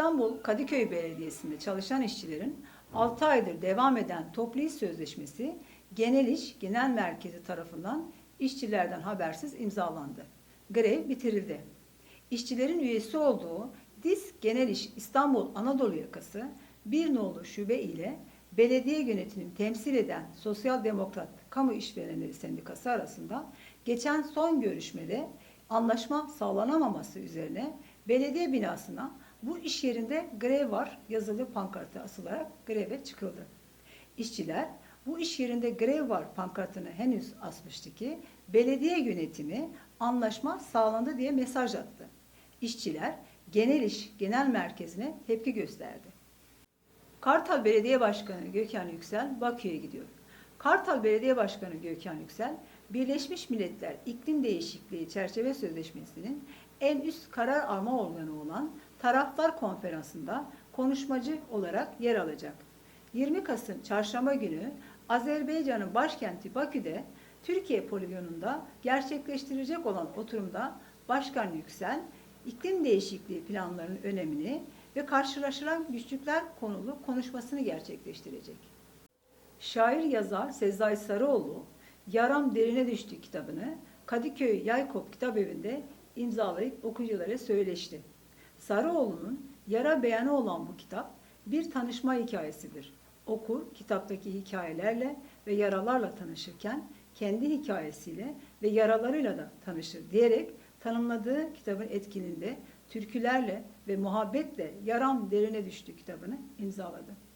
İstanbul Kadıköy Belediyesi'nde çalışan işçilerin 6 aydır devam eden toplu iş sözleşmesi Genel İş Genel Merkezi tarafından işçilerden habersiz imzalandı. Grev bitirildi. İşçilerin üyesi olduğu DİSK Genel İş İstanbul Anadolu Yakası bir nolu şube ile belediye yönetimini temsil eden Sosyal Demokrat Kamu İşverenleri Sendikası arasında geçen son görüşmede anlaşma sağlanamaması üzerine belediye binasına bu iş yerinde grev var yazılı pankartı asılarak greve çıkıldı. İşçiler bu iş yerinde grev var pankartını henüz asmıştı ki belediye yönetimi anlaşma sağlandı diye mesaj attı. İşçiler genel iş genel merkezine tepki gösterdi. Kartal Belediye Başkanı Gökhan Yüksel Bakü'ye gidiyor. Kartal Belediye Başkanı Gökhan Yüksel, Birleşmiş Milletler İklim Değişikliği Çerçeve Sözleşmesi'nin en üst karar alma organı olan Taraflar Konferansı'nda konuşmacı olarak yer alacak. 20 Kasım Çarşamba günü Azerbaycan'ın başkenti Bakü'de Türkiye poligonunda gerçekleştirilecek olan oturumda Başkan Yüksel, iklim değişikliği planlarının önemini ve karşılaşılan güçlükler konulu konuşmasını gerçekleştirecek. Şair yazar Sezai Sarıoğlu, Yaram Derine Düştü kitabını Kadıköy Yaykop Kitabevi'nde imzalayıp okuyuculara söyleşti. Sarıoğlu'nun yara beyanı olan bu kitap bir tanışma hikayesidir. Okur kitaptaki hikayelerle ve yaralarla tanışırken kendi hikayesiyle ve yaralarıyla da tanışır diyerek tanımladığı kitabın etkinliğinde türkülerle ve muhabbetle yaram derine düştü kitabını imzaladı.